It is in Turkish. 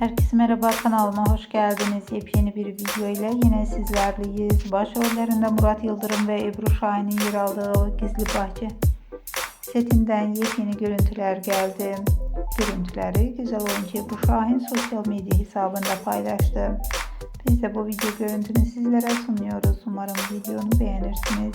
Herkese merhaba kanalıma hoş geldiniz. Yepyeni bir video ile yine sizlerleyiz. Başrollerinde Murat Yıldırım ve Ebru Şahin'in yer aldığı Gizli Bahçe setinden yepyeni görüntüler geldi. Görüntüleri güzel oyuncu Ebru Şahin sosyal medya hesabında paylaştı. Biz de bu video görüntünü sizlere sunuyoruz. Umarım videonu beğenirsiniz.